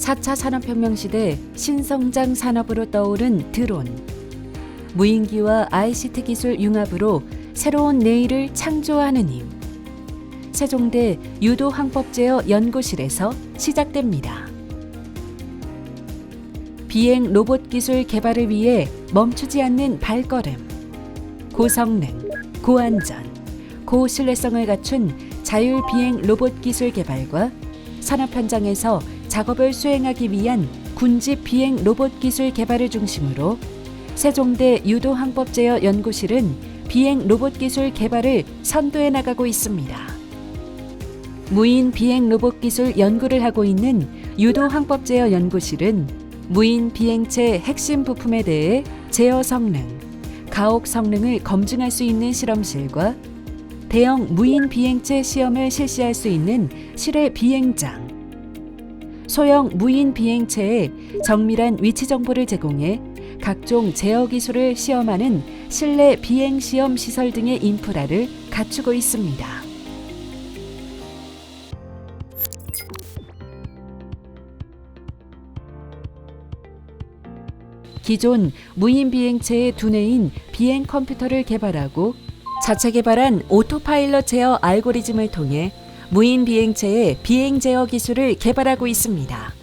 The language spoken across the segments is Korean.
4차 산업혁명 시대 신성장 산업으로 떠오른 드론. 무인기와 ICT 기술 융합으로 새로운 내일을 창조하는 힘. 세종대 유도항법제어 연구실에서 시작됩니다. 비행 로봇 기술 개발을 위해 멈추지 않는 발걸음. 고성능, 고안전, 고신뢰성을 갖춘 자율 비행 로봇 기술 개발과 산업 현장에서 작업을 수행하기 위한 군집 비행 로봇 기술 개발을 중심으로 세종대 유도항법제어 연구실은 비행 로봇 기술 개발을 선도해 나가고 있습니다. 무인 비행 로봇 기술 연구를 하고 있는 유도항법제어 연구실은 무인 비행체 핵심 부품에 대해 제어 성능, 가혹 성능을 검증할 수 있는 실험실과 대형 무인 비행체 시험을 실시할 수 있는 실외 비행장, 소형 무인 비행체에 정밀한 위치 정보를 제공해 각종 제어 기술을 시험하는 실내 비행 시험 시설 등의 인프라를 갖추고 있습니다. 기존 무인 비행체의 두뇌인 비행 컴퓨터를 개발하고 자체 개발한 오토파일럿 제어 알고리즘을 통해 무인 비행체의 비행 제어 기술을 개발하고 있습니다.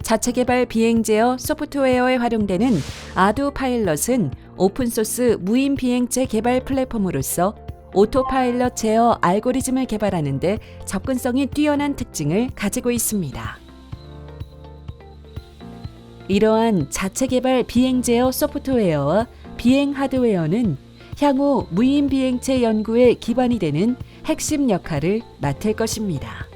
자체 개발 비행 제어 소프트웨어에 활용되는 아두 파일럿은 오픈소스 무인 비행체 개발 플랫폼으로서 오토파일럿 제어 알고리즘을 개발하는데 접근성이 뛰어난 특징을 가지고 있습니다. 이러한 자체 개발 비행 제어 소프트웨어와 비행 하드웨어는 향후 무인 비행체 연구의 기반이 되는 핵심 역할을 맡을 것입니다.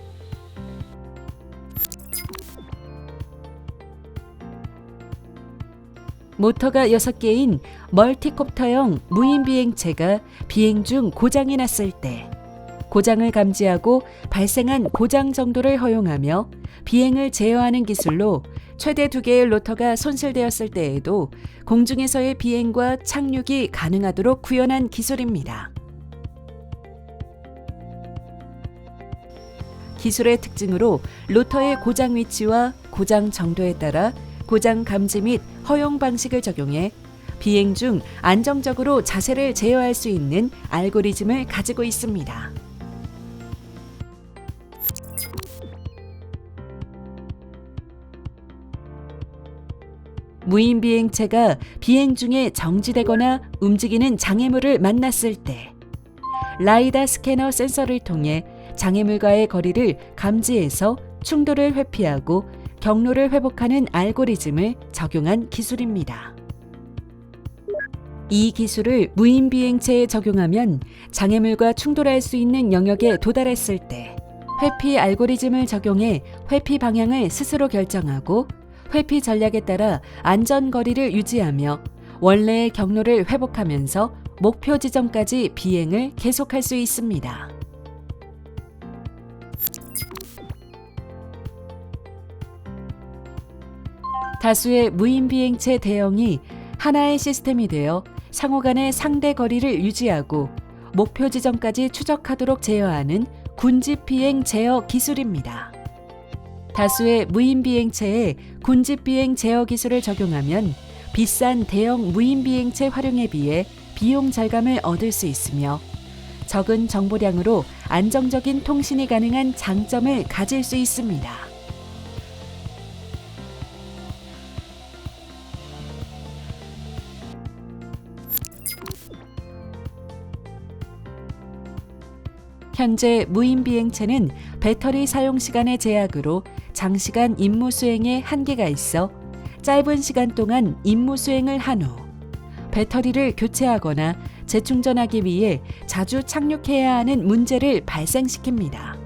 모터가 6개인 멀티콥터형 무인 비행체가 비행 중 고장이 났을 때 고장을 감지하고 발생한 고장 정도를 허용하며 비행을 제어하는 기술로 최대 두 개의 로터가 손실되었을 때에도 공중에서의 비행과 착륙이 가능하도록 구현한 기술입니다. 기술의 특징으로 로터의 고장 위치와 고장 정도에 따라 고장 감지 및 허용 방식을 적용해 비행 중 안정적으로 자세를 제어할 수 있는 알고리즘을 가지고 있습니다. 무인 비행체가 비행 중에 정지되거나 움직이는 장애물을 만났을 때 라이다 스캐너 센서를 통해 장애물과의 거리를 감지해서 충돌을 회피하고 경로를 회복하는 알고리즘을 적용한 기술입니다. 이 기술을 무인 비행체에 적용하면 장애물과 충돌할 수 있는 영역에 도달했을 때 회피 알고리즘을 적용해 회피 방향을 스스로 결정하고 회피 전략에 따라 안전 거리를 유지하며 원래의 경로를 회복하면서 목표 지점까지 비행을 계속할 수 있습니다. 다수의 무인 비행체 대형이 하나의 시스템이 되어 상호 간의 상대 거리를 유지하고 목표 지점까지 추적하도록 제어하는 군집 비행 제어 기술입니다. 다수의 무인 비행체에 군집 비행 제어 기술을 적용하면 비싼 대형 무인 비행체 활용에 비해 비용 절감을 얻을 수 있으며 적은 정보량으로 안정적인 통신이 가능한 장점을 가질 수 있습니다. 현재 무인 비행체는 배터리 사용 시간의 제약으로 장시간 임무 수행에 한계가 있어 짧은 시간 동안 임무 수행을 한 후 배터리를 교체하거나 재충전하기 위해 자주 착륙해야 하는 문제를 발생시킵니다.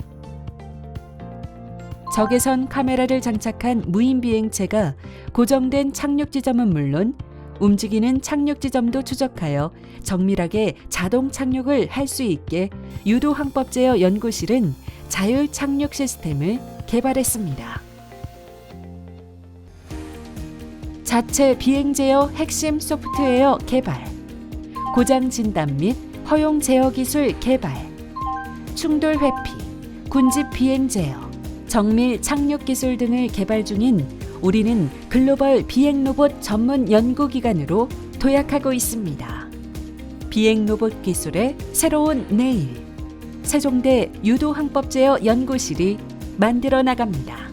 적외선 카메라를 장착한 무인 비행체가 고정된 착륙 지점은 물론 움직이는 착륙 지점도 추적하여 정밀하게 자동 착륙을 할 수 있게 유도 항법 제어 연구실은 자율 착륙 시스템을 개발했습니다. 자체 비행 제어 핵심 소프트웨어 개발, 고장 진단 및 허용 제어 기술 개발, 충돌 회피, 군집 비행 제어, 정밀 착륙 기술 등을 개발 중인 우리는 글로벌 비행 로봇 전문 연구기관으로 도약하고 있습니다. 비행 로봇 기술의 새로운 내일. 세종대 유도항법제어 연구실이 만들어 나갑니다.